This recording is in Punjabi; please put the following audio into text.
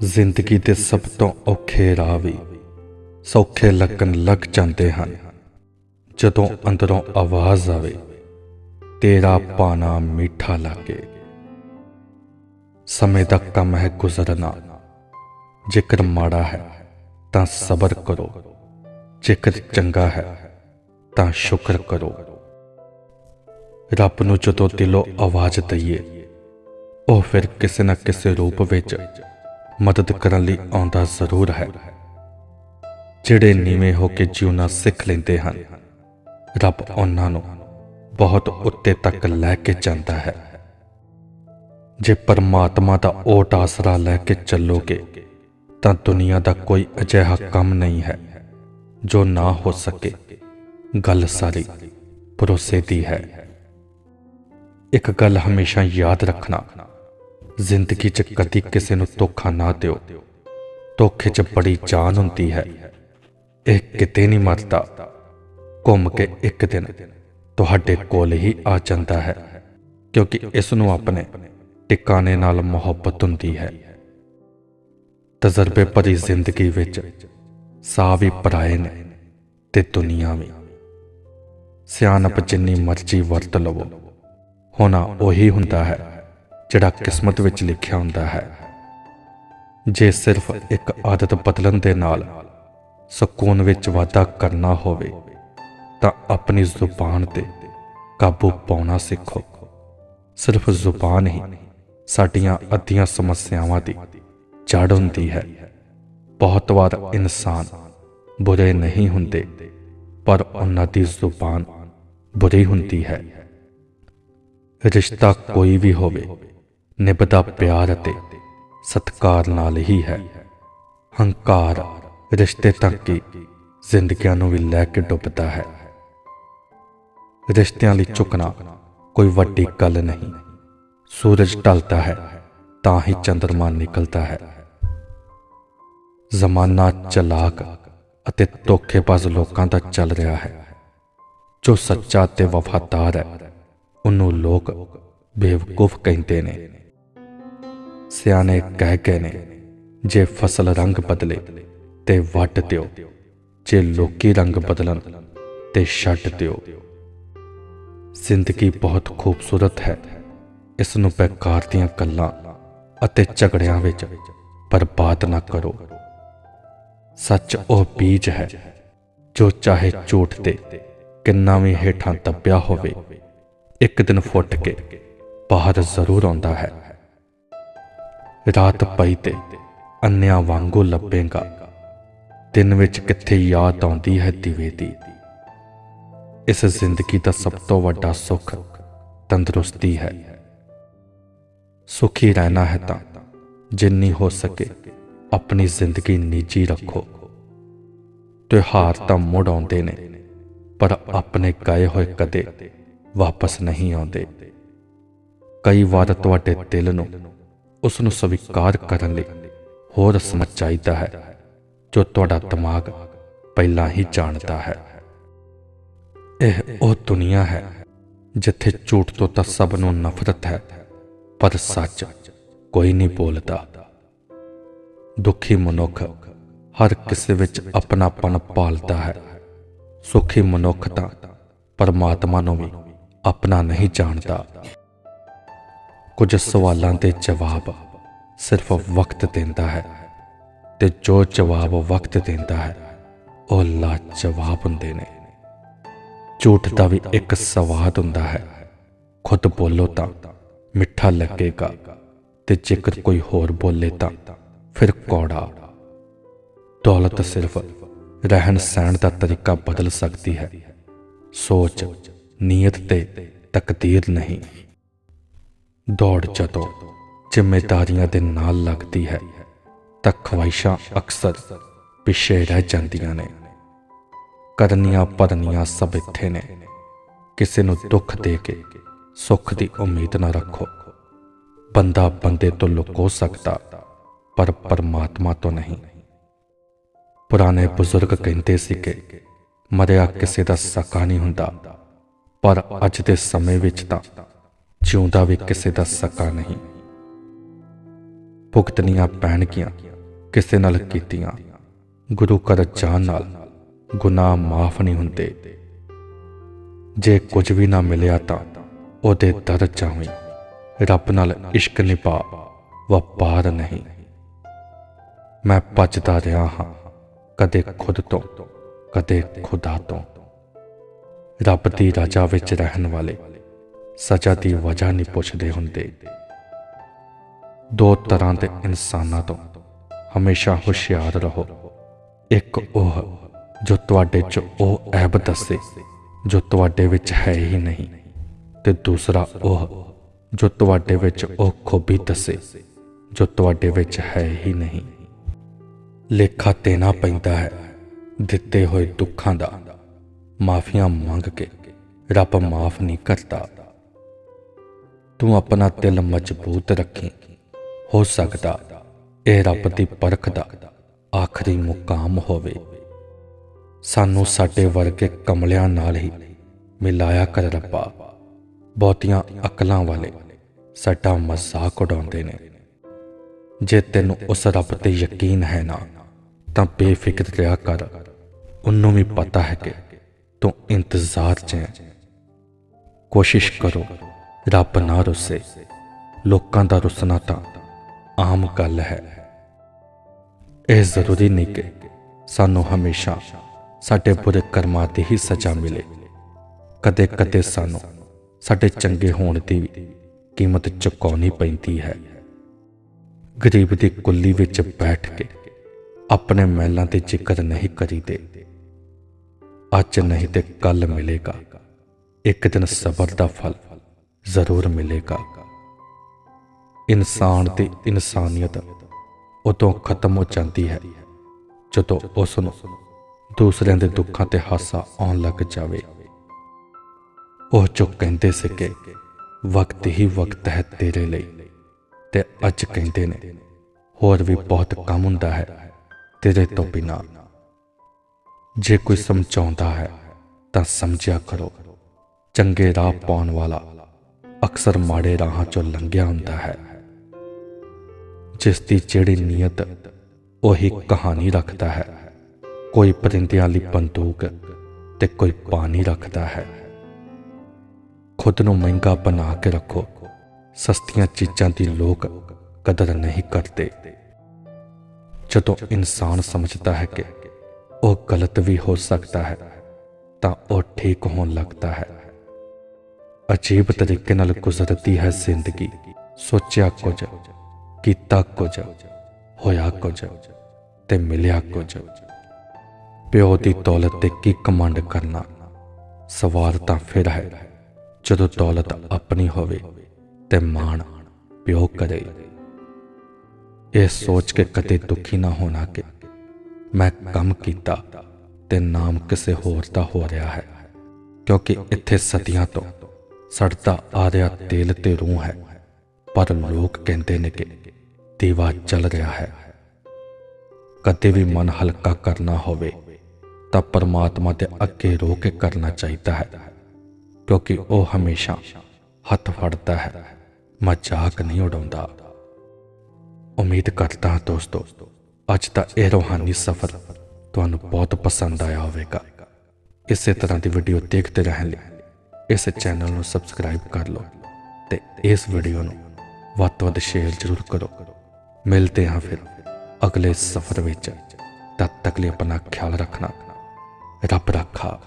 ਜ਼ਿੰਦਗੀ ਦੇ ਸਭ ਤੋਂ ਔਖੇ ਰਾਹ ਵੀ ਸੌਖੇ ਲੱਗਣ ਲੱਗ ਜਾਂਦੇ ਹਨ। ਜਦੋਂ ਅੰਦਰੋਂ ਆਵਾਜ਼ ਆਵੇ, ਤੇਰਾ ਪਾਣਾ ਮਿੱਠਾ ਲੱਗੇ। ਸਮੇਂ ਦਾ ਕੰਮ ਹੈ ਗੁਜ਼ਰਨਾ। ਜੇਕਰ ਮਾੜਾ ਹੈ, ਤਾਂ ਸਬਰ ਕਰੋ। ਜੇਕਰ ਚੰਗਾ ਹੈ, ਤਾਂ ਸ਼ੁਕਰ ਕਰੋ। ਰੱਬ ਨੂੰ ਜਦੋਂ ਦਿਲੋਂ ਆਵਾਜ਼ ਦਈਏ, ਉਹ ਫਿਰ ਕਿਸੇ ਨਾ ਕਿਸੇ ਰੂਪ ਵਿੱਚ ਮਦਦ ਕਰਨ ਲਈ ਆਉਂਦਾ ਜ਼ਰੂਰ ਹੈ। ਜਿਹੜੇ ਨੀਵੇਂ ਹੋ ਕੇ ਜਿਉਣਾ ਸਿੱਖ ਲੈਂਦੇ ਹਨ, ਰੱਬ ਉਹਨਾਂ ਨੂੰ ਬਹੁਤ ਉੱਤੇ ਤੱਕ ਲੈ ਕੇ ਜਾਂਦਾ ਹੈ। ਜੇ ਪਰਮਾਤਮਾ ਦਾ ਓਟ ਆਸਰਾ ਲੈ ਕੇ ਚੱਲੋਗੇ, ਤਾਂ ਦੁਨੀਆ ਦਾ ਕੋਈ ਅਜਿਹਾ ਕੰਮ ਨਹੀਂ ਹੈ ਜੋ ਨਾ ਹੋ ਸਕੇ। ਗੱਲ ਸਾਰੀ ਭਰੋਸੇ ਦੀ ਹੈ। ਇੱਕ ਗੱਲ ਹਮੇਸ਼ਾ ਯਾਦ ਰੱਖਣਾ ਜ਼ਿੰਦਗੀ 'ਚ ਕਦੀ ਕਿਸੇ ਨੂੰ ਧੋਖਾ ਨਾ ਦਿਓ। ਧੋਖੇ 'ਚ ਬੜੀ ਜਾਨ ਹੁੰਦੀ ਹੈ। ਇਹ ਕਿਤੇ ਨਹੀਂ ਮਰਦਾ। ਘੁੰਮ ਕੇ ਇੱਕ ਦਿਨ ਤੁਹਾਡੇ ਕੋਲ ਹੀ ਆ ਜਾਂਦਾ ਹੈ, ਕਿਉਂਕਿ ਇਸ ਨੂੰ ਆਪਣੇ ਟਿਕਾਣੇ ਨਾਲ ਮੁਹੱਬਤ ਹੁੰਦੀ ਹੈ। ਤਜਰਬੇ ਭਰੀ ਜ਼ਿੰਦਗੀ ਵਿੱਚ ਸਾਹ ਵੀ ਪਰਾਏ ਨੇ ਤੇ ਦੁਨੀਆ ਵੀ। ਸਿਆਣਪ ਜਿੰਨੀ ਮਰਜ਼ੀ ਵਰਤ ਲਵੋ। ਹੋਣਾ ਉਹੀ ਹੁੰਦਾ ਹੈ। ਜਿਹੜਾ ਕਿਸਮਤ ਵਿੱਚ ਲਿਖਿਆ ਹੁੰਦਾ ਹੈ। ਜੇ ਸਿਰਫ ਇੱਕ ਆਦਤ ਬਦਲਣ ਦੇ ਨਾਲ ਸਕੂਨ ਵਿੱਚ ਵਾਧਾ ਕਰਨਾ ਹੋਵੇ, ਤਾਂ ਆਪਣੀ ਜ਼ੁਬਾਨ ਤੇ ਕਾਬੂ ਪਾਉਣਾ ਸਿੱਖੋ। ਸਿਰਫ ਜ਼ੁਬਾਨ ਹੀ ਸਾਡੀਆਂ ਅੱਧੀਆਂ ਸਮੱਸਿਆਵਾਂ ਦੀ ਜੜ ਹੁੰਦੀ ਹੈ। ਬਹੁਤ ਵਾਰ ਇਨਸਾਨ ਬੁਰੇ ਨਹੀਂ ਹੁੰਦੇ, ਪਰ ਉਹਨਾਂ ਦੀ ਜ਼ੁਬਾਨ ਬੁਰੀ ਹੁੰਦੀ ਹੈ। ਰਿਸ਼ਤਾ ਕੋਈ ਵੀ ਹੋਵੇ ਨਿਭਦਾ ਪਿਆਰ ਅਤੇ ਸਤਕਾਰ ਨਾਲ ਹੀ ਹੈ। ਹੰਕਾਰ ਰਿਸ਼ਤੇ ਤੱਕ ਹੀ ਜ਼ਿੰਦਗੀਆਂ ਨੂੰ ਵੀ ਲੈ ਕੇ ਡੁੱਬਦਾ ਹੈ। ਰਿਸ਼ਤਿਆਂ ਲਈ ਝੁਕਣਾ ਕੋਈ ਵੱਡੀ ਗੱਲ ਨਹੀਂ। ਸੂਰਜ ਢਲਦਾ ਹੈ, ਤਾਂ ਹੀ ਚੰਦਰਮਾ ਨਿਕਲਦਾ ਹੈ। ਜ਼ਮਾਨਾ ਚਲਾਕ ਅਤੇ ਧੋਖੇਬਾਜ਼ ਲੋਕਾਂ ਦਾ ਚੱਲ ਰਿਹਾ ਹੈ। ਜੋ ਸੱਚਾ ਤੇ ਵਫਾਦਾਰ ਹੈ, ਉਹਨੂੰ ਲੋਕ ਬੇਵਕੂਫ ਕਹਿੰਦੇ ਨੇ। ਸਿਆਣੇ ਕਹਿ ਗਏ ਨੇ, ਜੇ ਫਸਲ ਰੰਗ ਬਦਲੇ ਤੇ ਵੱਢ ਦਿਓ, ਜੇ ਲੋਕੀ ਰੰਗ ਬਦਲਣ ਤੇ ਛੱਡ ਦਿਓ। ਜ਼ਿੰਦਗੀ ਬਹੁਤ ਖੂਬਸੂਰਤ ਹੈ। ਇਸ ਨੂੰ ਬੇਕਾਰ ਦੀਆਂ ਗੱਲਾਂ ਅਤੇ ਝਗੜਿਆਂ ਵਿੱਚ ਬਰਬਾਦ ਨਾ ਕਰੋ। ਸੱਚ ਉਹ ਬੀਜ ਹੈ ਜੋ ਚਾਹੇ ਝੂਠ ਤੇ ਕਿੰਨਾ ਵੀ ਹੇਠਾਂ ਦੱਬਿਆ ਹੋਵੇ, ਇੱਕ ਦਿਨ ਫੁੱਟ ਕੇ ਬਾਹਰ ਜ਼ਰੂਰ ਆਉਂਦਾ ਹੈ। ਰਾਤ ਪਈ ਤੇ ਅੰਨਿਆਂ ਵਾਂਗੂ ਲੱਭੇਗਾ। ਦਿਨ ਵਿੱਚ ਕਿੱਥੇ ਯਾਦ ਆਉਂਦੀ ਹੈ ਦਿਵੇ ਦੀ। ਇਸ ਜ਼ਿੰਦਗੀ ਦਾ ਸਭ ਤੋਂ ਵੱਡਾ ਸੁੱਖ ਤੰਦਰੁਸਤੀ ਹੈ। ਸੁਖੀ ਰਹਿਣਾ ਹੈ ਤਾਂ ਜਿੰਨੀ ਹੋ ਸਕੇ ਆਪਣੀ ਜ਼ਿੰਦਗੀ ਨਿੱਜੀ ਰੱਖੋ। ਤਿਉਹਾਰ ਤਾਂ ਮੁੜ ਆਉਂਦੇ ਨੇ, ਪਰ ਆਪਣੇ ਗਏ ਹੋਏ ਕਦੇ ਵਾਪਸ ਨਹੀਂ ਆਉਂਦੇ। ਕਈ ਵਾਰ ਤੁਹਾਡੇ ਦਿਲ ਨੂੰ ਉਸ ਨੂੰ ਸਵੀਕਾਰ ਕਰਨ ਲਈ ਹੋਰ ਸਮਾਂ ਚਾਹੀਦਾ ਹੈ, ਜੋ ਤੁਹਾਡਾ ਦਿਮਾਗ ਪਹਿਲਾਂ ਹੀ ਜਾਣਦਾ ਹੈ। ਇਹ ਉਹ ਦੁਨੀਆ ਹੈ ਜਿੱਥੇ ਝੂਠ ਤੋਂ ਤਾਂ ਸਭ ਨੂੰ ਨਫ਼ਰਤ ਹੈ, ਪਰ ਸੱਚ ਕੋਈ ਨਹੀਂ ਬੋਲਦਾ। ਦੁਖੀ ਮਨੁੱਖ ਹਰ ਕਿਸੇ ਵਿੱਚ ਆਪਣਾਪਨ ਪਾਲਦਾ ਹੈ। ਸੁਖੀ ਮਨੁੱਖ ਤਾਂ ਪਰਮਾਤਮਾ ਨੂੰ ਵੀ ਆਪਣਾ ਨਹੀਂ ਜਾਣਦਾ। ਕੁਝ ਸਵਾਲਾਂ ਦੇ ਜਵਾਬ ਸਿਰਫ ਵਕਤ ਦਿੰਦਾ ਹੈ ਤੇ ਜੋ ਜਵਾਬ ਵਕਤ ਦਿੰਦਾ ਹੈ, ਉਹ ਲਾਜਵਾਬ ਹੁੰਦੇ ਨੇ। ਝੂਠ ਦਾ ਵੀ ਇੱਕ ਸਵਾਦ ਹੁੰਦਾ ਹੈ। ਖੁਦ ਬੋਲੋ ਤਾਂ ਮਿੱਠਾ ਲੱਗੇਗਾ ਤੇ ਜੇਕਰ ਕੋਈ ਹੋਰ ਬੋਲੇ ਤਾਂ ਫਿਰ ਕੌੜਾ। ਦੌਲਤ ਸਿਰਫ ਰਹਿਣ ਸਹਿਣ ਦਾ ਤਰੀਕਾ ਬਦਲ ਸਕਦੀ ਹੈ। ਸੋਚ, ਨੀਅਤ ਤੇ ਤਕਦੀਰ ਨਹੀਂ। ਦੌੜ ਜਦੋਂ ਜ਼ਿੰਮੇਵਾਰੀਆਂ ਦੇ ਨਾਲ ਲੱਗਦੀ ਹੈ, ਤਾਂ ਖਵਾਇਸ਼ਾਂ ਅਕਸਰ ਪਿੱਛੇ ਰਹਿ ਜਾਂਦੀਆਂ ਨੇ। ਕਰਨੀਆਂ ਪਰਨੀਆਂ ਸਭ ਇੱਥੇ ਨੇ। ਕਿਸੇ ਨੂੰ ਦੁੱਖ ਦੇ ਕੇ, ਸੁੱਖ ਦੀ ਉਮੀਦ ਨਾ ਰੱਖੋ। ਬੰਦਾ ਬੰਦੇ ਤੋਂ ਲੁਕੋ ਸਕਦਾ, ਪਰ ਪਰਮਾਤਮਾ ਤੋਂ ਨਹੀਂ। ਪੁਰਾਣੇ ਬਜ਼ੁਰਗ ਕਹਿੰਦੇ ਸੀ ਕਿ ਮਰਿਆ ਕਿਸੇ ਦਾ ਸਕਾ ਨਹੀਂ ਹੁੰਦਾ, ਪਰ ਅੱਜ ਦੇ ਸਮੇਂ ਵਿੱਚ ਤਾਂ ਜਿਉਂਦਾ ਵੀ ਕਿਸੇ ਦਾ ਸਕਾ ਨਹੀਂ। ਭੁਗਤਣੀਆਂ ਪੈਣਗੀਆਂ, ਕਿਸੇ ਨਾਲ ਕੀਤੀਆਂ। ਗੁਰੂ ਘਰ ਜਾਣ ਨਾਲ ਗੁਨਾਹ ਮਾਫ ਨਹੀਂ ਹੁੰਦੇ। ਜੇ ਕੁਝ ਵੀ ਨਾ ਮਿਲਿਆ ਤਾਂ ਉਹਦੇ ਦਰ ਚਾਹੀਂ ਰੱਬ ਨਾਲ ਇਸ਼ਕ ਨਿਭਾ, ਵਪਾਰ ਨਹੀਂ। ਮੈਂ ਭੱਜਦਾ ਰਿਹਾ ਹਾਂ, ਕਦੇ ਖੁਦ ਤੋਂ, ਕਦੇ ਖੁਦਾ ਤੋਂ। ਰੱਬ ਦੀ ਰਜਾ ਵਿੱਚ ਰਹਿਣ ਵਾਲੇ ਸਜ਼ਾ ਦੀ ਵਜ੍ਹਾ ਨਹੀਂ ਪੁੱਛਦੇ ਹੁੰਦੇ। ਦੋ ਤਰ੍ਹਾਂ ਦੇ ਇਨਸਾਨਾਂ ਤੋਂ ਹਮੇਸ਼ਾ ਹੁਸ਼ਿਆਰ ਰਹੋ। ਇੱਕ ਉਹ ਜੋ ਤੁਹਾਡੇ 'ਚ ਉਹ ਐਬ ਦੱਸੇ, ਜੋ ਤੁਹਾਡੇ ਵਿੱਚ ਹੈ ਹੀ ਨਹੀਂ। ਤੇ ਦੂਸਰਾ ਉਹ ਜੋ ਤੁਹਾਡੇ ਵਿੱਚ ਉਹ ਖੂਬੀ ਦੱਸੇ, ਜੋ ਤੁਹਾਡੇ ਵਿੱਚ ਹੈ ਹੀ ਨਹੀਂ। ਲੇਖਾ ਦੇਣਾ ਪੈਂਦਾ ਹੈ ਦਿੱਤੇ ਹੋਏ ਦੁੱਖਾਂ ਦਾ। ਮਾਫੀਆਂ ਮੰਗ ਕੇ ਰੱਬ ਮਾਫ ਨਹੀਂ ਕਰਦਾ। ਤੂੰ ਆਪਣਾ ਦਿਲ ਮਜ਼ਬੂਤ ਰੱਖੀ। ਹੋ ਸਕਦਾ ਇਹ ਰੱਬ ਦੀ ਪਰਖ ਦਾ ਆਖਰੀ ਮੁਕਾਮ ਹੋਵੇ। ਸਾਨੂੰ ਸਾਡੇ ਵਰਗੇ ਕਮਲਿਆਂ ਨਾਲ ਹੀ ਮਿਲਾਇਆ ਕਰ ਰੱਬਾ। ਬਹੁਤੀਆਂ ਅਕਲਾਂ ਵਾਲੇ ਸਾਡਾ ਮਜ਼ਾਕ ਉਡਾਉਂਦੇ ਨੇ। ਜੇ ਤੈਨੂੰ ਉਸ ਰੱਬ ਤੇ ਯਕੀਨ ਹੈ ਨਾ, ਤਾਂ ਬੇਫਿਕਰ ਰਿਹਾ ਕਰ। ਉਹਨੂੰ ਵੀ ਪਤਾ ਹੈ ਕਿ ਤੂੰ ਇੰਤਜ਼ਾਰ 'ਚ ਹੈ। ਕੋਸ਼ਿਸ਼ ਕਰੋ। ਰੱਬ ਨਾ ਰੁੱਸੇ, ਲੋਕਾਂ ਦਾ ਰੁੱਸਣਾ ਤਾਂ ਆਮ ਗੱਲ ਹੈ। ਇਹ ਜ਼ਰੂਰੀ ਨਹੀਂ ਕਿ ਸਾਨੂੰ ਹਮੇਸ਼ਾ ਸਾਡੇ ਬੁਰੇ ਕਰਮਾਂ ਦੀ ਹੀ ਸਜ਼ਾ ਮਿਲੇ। ਕਦੇ-ਕਦੇ ਸਾਨੂੰ ਸਾਡੇ ਚੰਗੇ ਹੋਣ ਦੀ ਵੀ ਕੀਮਤ ਚੁਕਾਉਣੀ ਪੈਂਦੀ ਹੈ। ਗਰੀਬ ਦੀ ਕੁੱਲੀ ਵਿੱਚ ਬੈਠ ਕੇ ਆਪਣੇ ਮਹਿਲਾਂ ਤੇ ਜ਼ਿਕਰ ਨਹੀਂ ਕਰੀਦੇ। ਅੱਜ ਨਹੀਂ ਤੇ ਕੱਲ ਮਿਲੇਗਾ। ਇੱਕ ਦਿਨ ਸਬਰ ਦਾ ਫਲ। ਜ਼ਰੂਰ ਮਿਲੇਗਾ। ਇਨਸਾਨ ਦੀ ਇਨਸਾਨੀਅਤ ਉਦੋਂ ਖਤਮ ਹੋ ਜਾਂਦੀ ਹੈ ਜਦੋਂ ਉਸ ਨੂੰ ਦੂਸਰਿਆਂ ਦੇ ਦੁੱਖਾਂ ਤੇ ਹਾਸਾ ਆਉਣ ਲੱਗ ਜਾਵੇ। ਉਹ ਜੋ ਕਹਿੰਦੇ ਸੀ ਵਕਤ ਹੀ ਵਕਤ ਹੈ ਤੇਰੇ ਲਈ। ਤੇ ਅੱਜ ਕਹਿੰਦੇ ਨੇ, ਹੋਰ ਵੀ ਬਹੁਤ ਕੰਮ ਹੁੰਦਾ ਹੈ ਤੇਰੇ ਤੋਂ ਬਿਨਾ। ਜੇ ਕੋਈ ਸਮਝਾਉਂਦਾ ਹੈ ਤਾਂ ਸਮਝਿਆ ਕਰੋ। ਚੰਗੇ ਰਾਹ ਪਾਉਣ ਵਾਲਾ ਅਕਸਰ ਮਾੜੇ ਰਾਹਾਂ ਚੋਂ ਲੰਘਿਆ ਹੁੰਦਾ ਹੈ। ਜਿਸ ਦੀ ਜਿਹੜੀ ਨੀਅਤ, ਉਹੀ ਕਹਾਣੀ ਰੱਖਦਾ ਹੈ। ਕੋਈ ਪਰਿੰਦਿਆਂ ਲਈ ਬੰਦੂਕ ਤੇ ਕੋਈ ਪਾਣੀ ਰੱਖਦਾ ਹੈ। ਖੁਦ ਨੂੰ ਮਹਿੰਗਾ ਬਣਾ ਕੇ ਰੱਖੋ। ਸਸਤੀਆਂ ਚੀਜ਼ਾਂ ਦੀ ਲੋਕ ਕਦਰ ਨਹੀਂ ਕਰਦੇ। ਜਦੋਂ ਇਨਸਾਨ ਸਮਝਦਾ ਹੈ ਕਿ ਉਹ ਗਲਤ ਵੀ ਹੋ ਸਕਦਾ ਹੈ, ਤਾਂ ਉਹ ਠੀਕ ਹੋਣ ਲੱਗਦਾ ਹੈ। ਅਜੀਬ ਤਰੀਕੇ ਨਾਲ ਗੁਜ਼ਰਦੀ ਹੈ ਜ਼ਿੰਦਗੀ। ਸੋਚਿਆ ਕੁਝ, ਕੀਤਾ ਕੁਝ, ਹੋਇਆ ਕੁਝ ਤੇ ਮਿਲਿਆ ਕੁਝ। ਪਿਓ ਦੀ ਦੌਲਤ ਤੇ ਕੀ ਕਮਾਂਡ ਕਰਨਾ? ਸਵਾਲ ਤਾਂ ਫਿਰ ਹੈ, ਜਦੋਂ ਦੌਲਤ ਆਪਣੀ ਹੋਵੇ ਤੇ ਮਾਣ ਪਿਓ ਕਰੇ। ਇਹ ਸੋਚ ਕੇ ਕਦੇ ਦੁਖੀ ਨਾ ਹੋਣਾ ਕਿ ਮੈਂ ਕੰਮ ਕੀਤਾ ਤੇ ਨਾਮ ਕਿਸੇ ਹੋਰ ਦਾ ਹੋ ਰਿਹਾ ਹੈ, ਕਿਉਂਕਿ ਇੱਥੇ ਸਦੀਆਂ ਤੋਂ ਸੜਦਾ ਆ ਰਿਹਾ ਤੇਲ ਤੇ ਰੂਹ ਹੈ, ਪਰ ਲੋਕ ਕਹਿੰਦੇ ਨੇ ਕਿ ਦੀਵਾ ਚੱਲ ਰਿਹਾ ਹੈ। ਕਦੇ ਵੀ ਮਨ ਹਲਕਾ ਕਰਨਾ ਹੋਵੇ, ਤਾਂ ਪਰਮਾਤਮਾ ਦੇ ਅੱਗੇ ਰੋ ਕੇ ਕਰਨਾ ਚਾਹੀਦਾ ਹੈ, ਕਿਉਂਕਿ ਉਹ ਹਮੇਸ਼ਾ ਹੱਥ ਫੜਦਾ ਹੈ, ਮਜ਼ਾਕ ਨਹੀਂ ਉਡਾਉਂਦਾ। ਉਮੀਦ ਕਰਦਾ ਹਾਂ ਦੋਸਤੋ, ਅੱਜ ਦਾ ਇਹ ਰੋਹਾਨੀ ਸਫ਼ਰ ਤੁਹਾਨੂੰ ਬਹੁਤ ਪਸੰਦ ਆਇਆ ਹੋਵੇਗਾ। ਇਸੇ ਤਰ੍ਹਾਂ ਦੀ ਵੀਡੀਓ ਦੇਖਦੇ ਰਹਿਣ ਲਈ ਇਸ ਚੈਨਲ ਨੂੰ ਸਬਸਕ੍ਰਾਈਬ ਕਰ ਲਓ ਤੇ ਇਸ ਵੀਡੀਓ ਨੂੰ ਵੱਧ ਤੋਂ ਵੱਧ ਸ਼ੇਅਰ ਜ਼ਰੂਰ ਕਰੋ। ਮਿਲਦੇ ਹਾਂ ਫਿਰ ਅਗਲੇ ਸਫ਼ਰ ਵਿੱਚ। ਤਦ ਤੱਕ ਲਈ ਆਪਣਾ ਖਿਆਲ ਰੱਖਣਾ। ਰੱਬ ਰੱਖਾ